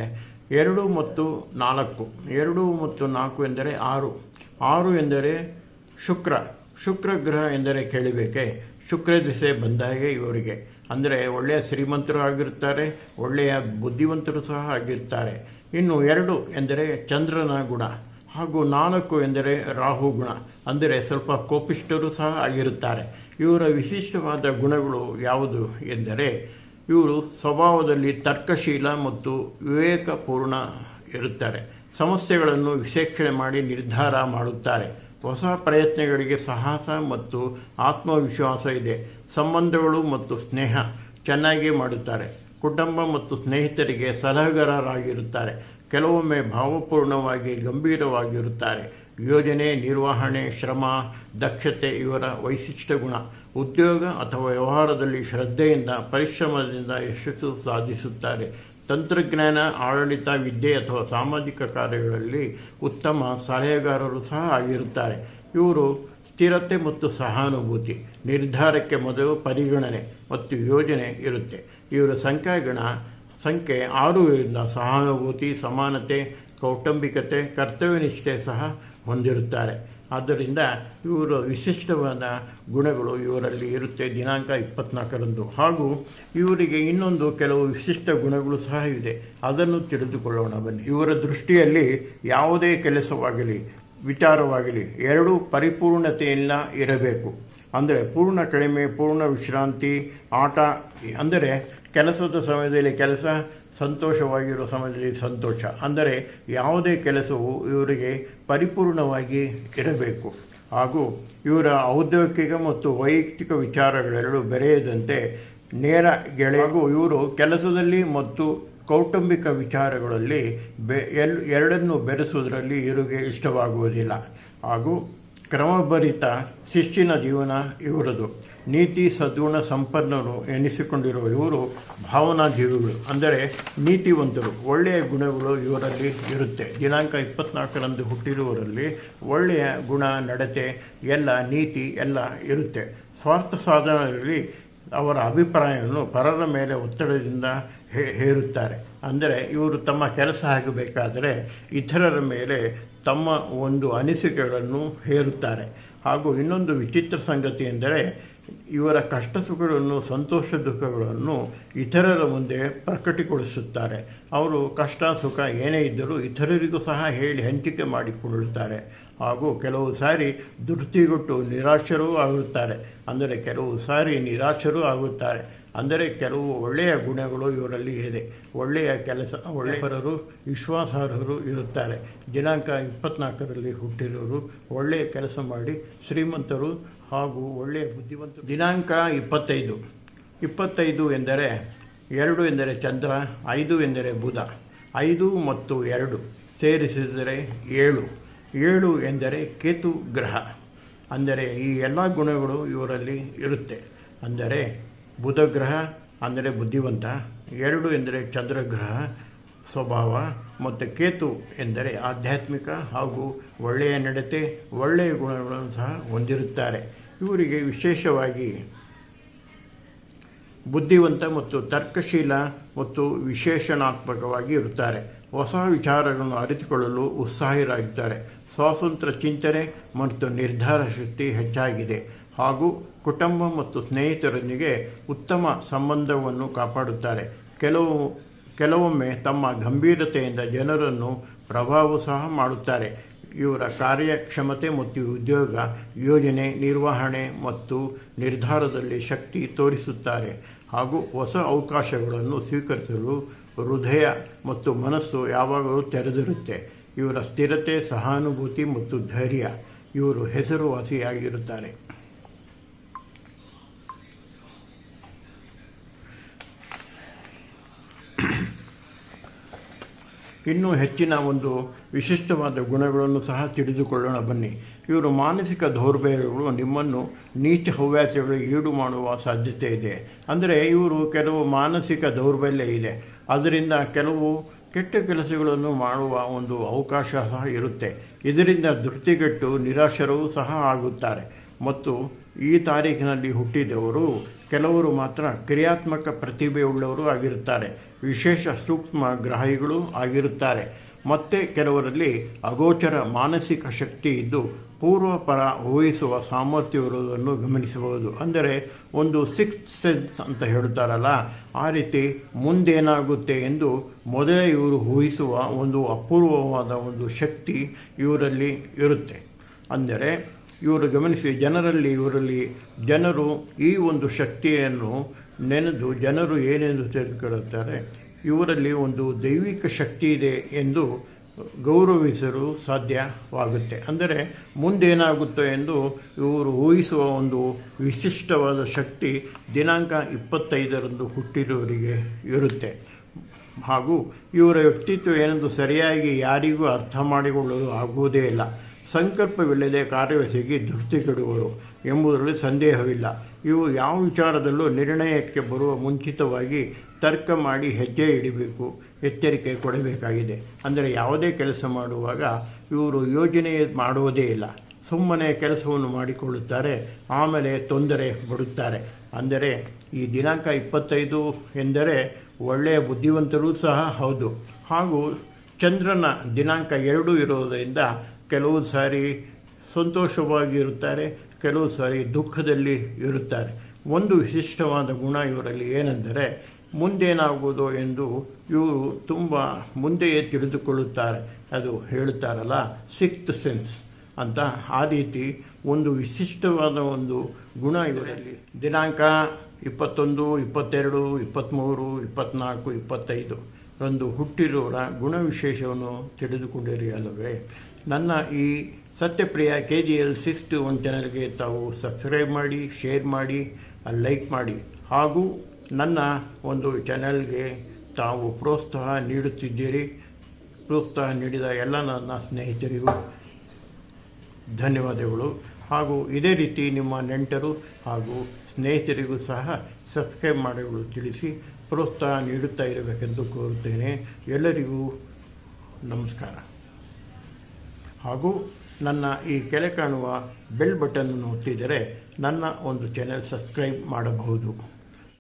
Speaker 1: ಎರಡು ಮತ್ತು ನಾಲ್ಕು. ಎರಡು ಮತ್ತು ನಾಲ್ಕು ಎಂದರೆ ಆರು. ಆರು ಎಂದರೆ ಶುಕ್ರ. ಶುಕ್ರ ಗ್ರಹ ಎಂದರೆ ಕೇಳಬೇಕೆ? ಶುಕ್ರ ದಿಸೆ ಬಂದಾಗೆ ಇವರಿಗೆ. ಅಂದರೆ ಒಳ್ಳೆಯ ಶ್ರೀಮಂತರು ಆಗಿರ್ತಾರೆ ಒಳ್ಳೆಯ ಬುದ್ಧಿವಂತರು ಸಹ ಆಗಿರ್ತಾರೆ ಇನ್ನು ಎರಡು ಎಂದರೆ ಚಂದ್ರನ ಗುಣ ಹಾಗೂ ನಾಲ್ಕು ಎಂದರೆ ರಾಹು ಗುಣ. ಅಂದರೆ ಸ್ವಲ್ಪ ಕೋಪಿಷ್ಟರು ಸಹ ಆಗಿರುತ್ತಾರೆ. ಇವರ ವಿಶಿಷ್ಟವಾದ ಗುಣಗಳು ಯಾವುದು ಎಂದರೆ ಇವರು ಸ್ವಭಾವದಲ್ಲಿ ತರ್ಕಶೀಲ ಮತ್ತು ವಿವೇಕಪೂರ್ಣ ಇರುತ್ತಾರೆ. ಸಮಸ್ಯೆಗಳನ್ನು ವಿಶ್ಲೇಷಣೆ ಮಾಡಿ ನಿರ್ಧಾರ ಮಾಡುತ್ತಾರೆ. ಹೊಸ ಪ್ರಯತ್ನಗಳಿಗೆ ಸಾಹಸ ಮತ್ತು ಆತ್ಮವಿಶ್ವಾಸ ಇದೆ. ಸಂಬಂಧಗಳು ಮತ್ತು ಸ್ನೇಹ ಚೆನ್ನಾಗಿ ಮಾಡುತ್ತಾರೆ. ಕುಟುಂಬ ಮತ್ತು ಸ್ನೇಹಿತರಿಗೆ ಸಲಹೆಗಾರರಾಗಿರುತ್ತಾರೆ. ಕೆಲವೊಮ್ಮೆ ಭಾವಪೂರ್ಣವಾಗಿ ಗಂಭೀರವಾಗಿರುತ್ತಾರೆ. ಯೋಜನೆ, ನಿರ್ವಹಣೆ, ಶ್ರಮ, ದಕ್ಷತೆ ಇವರ ವೈಶಿಷ್ಟ್ಯ ಗುಣ. ಉದ್ಯೋಗ ಅಥವಾ ವ್ಯವಹಾರದಲ್ಲಿ ಶ್ರದ್ಧೆಯಿಂದ, ಪರಿಶ್ರಮದಿಂದ ಯಶಸ್ಸು ಸಾಧಿಸುತ್ತಾರೆ. ತಂತ್ರಜ್ಞಾನ, ಆಡಳಿತ, ವಿದ್ಯೆ ಅಥವಾ ಸಾಮಾಜಿಕ ಕಾರ್ಯಗಳಲ್ಲಿ ಉತ್ತಮ ಸಲಹೆಗಾರರು ಸಹ ಆಗಿರುತ್ತಾರೆ. ಇವರು ಸ್ಥಿರತೆ ಮತ್ತು ಸಹಾನುಭೂತಿ, ನಿರ್ಧಾರಕ್ಕೆ ಮೊದಲು ಪರಿಗಣನೆ ಮತ್ತು ಯೋಜನೆ ಇರುತ್ತೆ. ಇವರ ಸಂಖ್ಯಾಗಣ ಸಂಖ್ಯೆ ಆರು ಇರಿಂದ ಸಹಾನುಭೂತಿ, ಸಮಾನತೆ, ಕೌಟುಂಬಿಕತೆ, ಕರ್ತವ್ಯನಿಷ್ಠೆ ಸಹ ಹೊಂದಿರುತ್ತಾರೆ. ಆದ್ದರಿಂದ ಇವರ ವಿಶಿಷ್ಟವಾದ ಗುಣಗಳು ಇವರಲ್ಲಿ ಇರುತ್ತೆ. ದಿನಾಂಕ ಇಪ್ಪತ್ನಾಲ್ಕರಂದು. ಹಾಗೂ ಇವರಿಗೆ ಇನ್ನೊಂದು ಕೆಲವು ವಿಶಿಷ್ಟ ಗುಣಗಳು ಸಹ ಇದೆ. ಅದನ್ನು ತಿಳಿದುಕೊಳ್ಳೋಣ ಬನ್ನಿ. ಇವರ ದೃಷ್ಟಿಯಲ್ಲಿ ಯಾವುದೇ ಕೆಲಸವಾಗಲಿ, ವಿಚಾರವಾಗಲಿ, ಎರಡೂ ಪರಿಪೂರ್ಣತೆಯಿಂದ ಇರಬೇಕು. ಅಂದರೆ ಪೂರ್ಣ ಕಡಿಮೆ, ಪೂರ್ಣ ವಿಶ್ರಾಂತಿ, ಆಟ, ಅಂದರೆ ಕೆಲಸದ ಸಮಯದಲ್ಲಿ ಕೆಲಸ ಸಂತೋಷವಾಗಿರೋ ಸಮಯದಲ್ಲಿ ಸಂತೋಷ. ಅಂದರೆ ಯಾವುದೇ ಕೆಲಸವು ಇವರಿಗೆ ಪರಿಪೂರ್ಣವಾಗಿ ಇರಬೇಕು. ಹಾಗೂ ಇವರ ಔದ್ಯೋಗಿಕ ಮತ್ತು ವೈಯಕ್ತಿಕ ವಿಚಾರಗಳೆರಡು ಬೆರೆಯದಂತೆ ನೇರ ಗೆಳೆಯಗೂ ಇವರು ಕೆಲಸದಲ್ಲಿ ಮತ್ತು ಕೌಟುಂಬಿಕ ವಿಚಾರಗಳಲ್ಲಿ ಬೆ ಎರಡನ್ನು ಬೆರೆಸುವುದರಲ್ಲಿ ಇವರಿಗೆ ಇಷ್ಟವಾಗುವುದಿಲ್ಲ. ಹಾಗೂ ಕ್ರಮಭರಿತ ಶಿಸ್ತಿನ ಜೀವನ ಇವರದು. ನೀತಿ ಸದ್ಗುಣ ಸಂಪನ್ನರು ಎನಿಸಿಕೊಂಡಿರುವ ಇವರು ಭಾವನಾಜೀವಿಗಳು ಅಂದರೆ ನೀತಿವಂತರು. ಒಳ್ಳೆಯ ಗುಣಗಳು ಇವರಲ್ಲಿ ಇರುತ್ತೆ. ದಿನಾಂಕ ಇಪ್ಪತ್ನಾಲ್ಕರಂದು ಹುಟ್ಟಿರುವವರಲ್ಲಿ ಒಳ್ಳೆಯ ಗುಣ, ನಡತೆ, ಎಲ್ಲ ನೀತಿ, ಎಲ್ಲ ಇರುತ್ತೆ. ಸ್ವಾರ್ಥ ಸಾಧನದಲ್ಲಿ ಅವರ ಅಭಿಪ್ರಾಯವನ್ನು ಪರರ ಮೇಲೆ ಒತ್ತಡದಿಂದ ಹೇರುತ್ತಾರೆ. ಅಂದರೆ ಇವರು ತಮ್ಮ ಕೆಲಸ ಆಗಬೇಕಾದರೆ ಇತರರ ಮೇಲೆ ತಮ್ಮ ಒಂದು ಅನಿಸಿಕೆಗಳನ್ನು ಹೇರುತ್ತಾರೆ. ಹಾಗೂ ಇನ್ನೊಂದು ವಿಚಿತ್ರ ಸಂಗತಿ ಎಂದರೆ, ಇವರ ಕಷ್ಟ ಸುಖಗಳನ್ನು ಸಂತೋಷ ದುಃಖಗಳನ್ನು ಇತರರ ಮುಂದೆ ಪ್ರಕಟಿಗೊಳಿಸುತ್ತಾರೆ. ಅವರು ಕಷ್ಟ, ಸುಖ ಏನೇ ಇದ್ದರೂ ಇತರರಿಗೂ ಸಹ ಹೇಳಿ ಹಂಚಿಕೆ ಮಾಡಿಕೊಳ್ಳುತ್ತಾರೆ. ಹಾಗೂ ಕೆಲವು ಸಾರಿ ದುಡ್ತಿಗೊಟ್ಟು ನಿರಾಶರೂ ಆಗುತ್ತಾರೆ. ಅಂದರೆ ಕೆಲವು ಸಾರಿ ನಿರಾಶರೂ ಆಗುತ್ತಾರೆ. ಅಂದರೆ ಕೆಲವು ಒಳ್ಳೆಯ ಗುಣಗಳು ಇವರಲ್ಲಿ ಇದೆ. ಒಳ್ಳೆಯ ಕೆಲಸ ಒಳ್ಳೆಯವರರು ವಿಶ್ವಾಸಾರ್ಹರು ಇರುತ್ತಾರೆ. ದಿನಾಂಕ ಇಪ್ಪತ್ನಾಲ್ಕರಲ್ಲಿ ಹುಟ್ಟಿರೋರು ಒಳ್ಳೆಯ ಕೆಲಸ ಮಾಡಿ ಶ್ರೀಮಂತರು ಹಾಗೂ ಒಳ್ಳೆಯ ಬುದ್ಧಿವಂತರು. ದಿನಾಂಕ ಇಪ್ಪತ್ತೈದು. ಇಪ್ಪತ್ತೈದು ಎಂದರೆ ಎರಡು ಎಂದರೆ ಚಂದ್ರ, ಐದು ಎಂದರೆ ಬುಧ. ಐದು ಮತ್ತು ಎರಡು ಸೇರಿಸಿದರೆ ಏಳು. ಏಳು ಎಂದರೆ ಕೇತು ಗ್ರಹ. ಅಂದರೆ ಈ ಎಲ್ಲ ಗುಣಗಳು ಇವರಲ್ಲಿ ಇರುತ್ತೆ. ಅಂದರೆ ಬುಧ ಗ್ರಹ ಅಂದರೆ ಬುದ್ಧಿವಂತ. ಎರಡು ಎಂದರೆ ಚಂದ್ರಗ್ರಹ, ಸ್ವಭಾವ. ಮತ್ತು ಕೇತು ಎಂದರೆ ಆಧ್ಯಾತ್ಮಿಕ ಹಾಗೂ ಒಳ್ಳೆಯ ನಡತೆ, ಒಳ್ಳೆಯ ಗುಣಗಳನ್ನು ಸಹ ಹೊಂದಿರುತ್ತಾರೆ. ಇವರಿಗೆ ವಿಶೇಷವಾಗಿ ಬುದ್ಧಿವಂತ ಮತ್ತು ತರ್ಕಶೀಲ ಮತ್ತು ವಿಶೇಷಣಾತ್ಮಕವಾಗಿ ಇರುತ್ತಾರೆ. ಹೊಸ ವಿಚಾರಗಳನ್ನು ಅರಿತುಕೊಳ್ಳಲು ಉತ್ಸಾಹಿರಾಗಿದ್ದಾರೆ ಸ್ವಾತಂತ್ರ್ಯ ಚಿಂತನೆ ಮತ್ತು ನಿರ್ಧಾರ ಶಕ್ತಿ ಹೆಚ್ಚಾಗಿದೆ ಹಾಗೂ ಕುಟುಂಬ ಮತ್ತು ಸ್ನೇಹಿತರೊಂದಿಗೆ ಉತ್ತಮ ಸಂಬಂಧವನ್ನು ಕಾಪಾಡುತ್ತಾರೆ. ಕೆಲವು, ಕೆಲವೊಮ್ಮೆ ತಮ್ಮ ಗಂಭೀರತೆಯಿಂದ ಜನರನ್ನು ಪ್ರಭಾವ ಸಹ ಮಾಡುತ್ತಾರೆ. ಇವರ ಕಾರ್ಯಕ್ಷಮತೆ ಮತ್ತು ಉದ್ಯೋಗ, ಯೋಜನೆ, ನಿರ್ವಹಣೆ ಮತ್ತು ನಿರ್ಧಾರದಲ್ಲಿ ಶಕ್ತಿ ತೋರಿಸುತ್ತಾರೆ ಹಾಗೂ ಹೊಸ ಅವಕಾಶಗಳನ್ನು ಸ್ವೀಕರಿಸಲು ಹೃದಯ ಮತ್ತು ಮನಸ್ಸು ಯಾವಾಗಲೂ ತೆರೆದಿರುತ್ತೆ. ಇವರ ಸ್ಥಿರತೆ, ಸಹಾನುಭೂತಿ ಮತ್ತು ಧೈರ್ಯ ಇವರು ಹೆಸರುವಾಸಿಯಾಗಿರುತ್ತಾರೆ. ಇನ್ನೂ ಹೆಚ್ಚಿನ ಒಂದು ವಿಶಿಷ್ಟವಾದ ಗುಣಗಳನ್ನು ಸಹ ತಿಳಿದುಕೊಳ್ಳೋಣ ಬನ್ನಿ. ಇವರು ಮಾನಸಿಕ ದೌರ್ಬಲ್ಯಗಳು ನಿಮ್ಮನ್ನು ನೀಚ ಹವ್ಯಾಸಗಳಿಗೆ ಈಡು ಮಾಡುವ ಸಾಧ್ಯತೆ ಇದೆ. ಅಂದರೆ ಇವರು ಕೆಲವು ಮಾನಸಿಕ ದೌರ್ಬಲ್ಯ ಇದೆ. ಅದರಿಂದ ಕೆಲವು ಕೆಟ್ಟ ಕೆಲಸಗಳನ್ನು ಮಾಡುವ ಒಂದು ಅವಕಾಶ ಸಹ ಇರುತ್ತೆ. ಇದರಿಂದ ದೃಷ್ಟಿಗೆಟ್ಟು ನಿರಾಶರೂ ಸಹ ಆಗುತ್ತಾರೆ. ಮತ್ತು ಈ ತಾರೀಖಿನಲ್ಲಿ ಹುಟ್ಟಿದವರು ಕೆಲವರು ಮಾತ್ರ ಕ್ರಿಯಾತ್ಮಕ ಪ್ರತಿಭೆಯುಳ್ಳವರು ಆಗಿರುತ್ತಾರೆ. ವಿಶೇಷ ಸೂಕ್ಷ್ಮ ಗ್ರಾಹಿಗಳು ಆಗಿರುತ್ತಾರೆ. ಮತ್ತೆ ಕೆಲವರಲ್ಲಿ ಅಗೋಚರ ಮಾನಸಿಕ ಶಕ್ತಿ ಇದ್ದು ಪೂರ್ವಪರ ಊಹಿಸುವ ಸಾಮರ್ಥ್ಯವಿರುವುದನ್ನು ಗಮನಿಸಬಹುದು. ಅಂದರೆ ಒಂದು ಸಿಕ್ಸ್ತ್ ಸೆನ್ಸ್ ಅಂತ ಹೇಳುತ್ತಾರಲ್ಲ, ಆ ರೀತಿ ಮುಂದೇನಾಗುತ್ತೆ ಎಂದು ಮೊದಲೇ ಇವರು ಊಹಿಸುವ ಒಂದು ಅಪೂರ್ವವಾದ ಒಂದು ಶಕ್ತಿ ಇವರಲ್ಲಿ ಇರುತ್ತೆ. ಅಂದರೆ ಇವರು ಗಮನಿಸಿ, ಜನರಲ್ಲಿ ಇವರಲ್ಲಿ ಜನರು ಈ ಒಂದು ಶಕ್ತಿಯನ್ನು ನೆನೆದು ಜನರು ಏನೆಂದು ತಿಳಿದುಕೊಳ್ಳುತ್ತಾರೆ? ಇವರಲ್ಲಿ ಒಂದು ದೈವಿಕ ಶಕ್ತಿ ಇದೆ ಎಂದು ಗೌರವಿಸಲು ಸಾಧ್ಯವಾಗುತ್ತೆ. ಅಂದರೆ ಮುಂದೇನಾಗುತ್ತೋ ಎಂದು ಇವರು ಊಹಿಸುವ ಒಂದು ವಿಶಿಷ್ಟವಾದ ಶಕ್ತಿ ದಿನಾಂಕ ಇಪ್ಪತ್ತೈದರಂದು ಹುಟ್ಟಿರುವವರಿಗೆ ಇರುತ್ತೆ. ಹಾಗೂ ಇವರ ವ್ಯಕ್ತಿತ್ವ ಏನೆಂದು ಸರಿಯಾಗಿ ಯಾರಿಗೂ ಅರ್ಥ ಮಾಡಿಕೊಳ್ಳಲು ಆಗುವುದೇ ಇಲ್ಲ. ಸಂಕಲ್ಪವಿಲ್ಲದೆ ಕಾರ್ಯವೆಸಗಿ ದೃಷ್ಟಿ ಕೆಡುವರು. ಎಂಬುದರಲ್ಲಿ ಸಂದೇಹವಿಲ್ಲ. ಇವು ಯಾವ ವಿಚಾರದಲ್ಲೂ ನಿರ್ಣಯಕ್ಕೆ ಬರುವ ಮುಂಚಿತವಾಗಿ ತರ್ಕ ಮಾಡಿ ಹೆಜ್ಜೆ ಇಡಬೇಕು, ಎಚ್ಚರಿಕೆ ಕೊಡಬೇಕಾಗಿದೆ. ಅಂದರೆ ಯಾವುದೇ ಕೆಲಸ ಮಾಡುವಾಗ ಇವರು ಯೋಜನೆ ಮಾಡುವುದೇ ಇಲ್ಲ. ಸುಮ್ಮನೆ ಕೆಲಸವನ್ನು ಮಾಡಿಕೊಳ್ಳುತ್ತಾರೆ, ಆಮೇಲೆ ತೊಂದರೆ ಪಡುತ್ತಾರೆ. ಅಂದರೆ ಈ ದಿನಾಂಕ ಇಪ್ಪತ್ತೈದು ಎಂದರೆ ಒಳ್ಳೆಯ ಬುದ್ಧಿವಂತರೂ ಸಹ ಹೌದು. ಹಾಗೂ ಚಂದ್ರನ ದಿನಾಂಕ ಎರಡೂ ಇರೋದರಿಂದ ಕೆಲವು ಸಾರಿ ಸಂತೋಷವಾಗಿರುತ್ತಾರೆ ಕೆಲವು ಸಾರಿ ದುಃಖದಲ್ಲಿ ಇರುತ್ತಾರೆ. ಒಂದು ವಿಶಿಷ್ಟವಾದ ಗುಣ ಇವರಲ್ಲಿ ಏನೆಂದರೆ ಮುಂದೇನಾಗುವುದು ಎಂದು ಇವರು ತುಂಬ ಮುಂದೆಯೇ ತಿಳಿದುಕೊಳ್ಳುತ್ತಾರೆ. ಅದು ಹೇಳುತ್ತಾರಲ್ಲ ಸಿಕ್ತ್ ಸೆನ್ಸ್ ಅಂತ. ಆ ರೀತಿ ಒಂದು ವಿಶಿಷ್ಟವಾದ ಒಂದು ಗುಣ ಇವರಲ್ಲಿ. ದಿನಾಂಕ ಇಪ್ಪತ್ತೊಂದು, ಇಪ್ಪತ್ತೆರಡು ಇಪ್ಪತ್ತ್ಮೂರು ಇಪ್ಪತ್ತ್ನಾಲ್ಕು ಇಪ್ಪತ್ತೈದು. ರಂದು ಹುಟ್ಟಿರೋರ ಗುಣವಿಶೇಷವನ್ನು ತಿಳಿದುಕೊಂಡಿರಿ ಅಲ್ಲವೇ? ನನ್ನ ಈ Satyapriya K G L six two one ಚಾನಲ್ಗೆ ತಾವು ಸಬ್ಸ್ಕ್ರೈಬ್ ಮಾಡಿ ಶೇರ್ ಮಾಡಿ ಲೈಕ್ ಮಾಡಿ. ಹಾಗೂ ನನ್ನ ಒಂದು ಚಾನಲ್ಗೆ ತಾವು ಪ್ರೋತ್ಸಾಹ ನೀಡುತ್ತಿದ್ದೀರಿ. ಪ್ರೋತ್ಸಾಹ ನೀಡಿದ ಎಲ್ಲ ನನ್ನ ಸ್ನೇಹಿತರಿಗೂ ಧನ್ಯವಾದಗಳು. ಹಾಗೂ ಇದೇ ರೀತಿ ನಿಮ್ಮ ನೆಂಟರು ಹಾಗೂ ಸ್ನೇಹಿತರಿಗೂ ಸಹ ಸಬ್ಸ್ಕ್ರೈಬ್ ಮಾಡಲು ತಿಳಿಸಿ ಪ್ರೋತ್ಸಾಹ ನೀಡುತ್ತಾ ಇರಬೇಕೆಂದು ಕೋರುತ್ತೇನೆ. ಎಲ್ಲರಿಗೂ ನಮಸ್ಕಾರ. ಹಾಗೂ ನನ್ನ ಈ ಕೆಳಕಾಣುವ ಬೆಲ್ ಬಟನ್ ಒತ್ತಿದರೆ ನನ್ನ ಒಂದು ಚಾನೆಲ್ ಸಬ್ಸ್ಕ್ರೈಬ್ ಮಾಡಬಹುದು.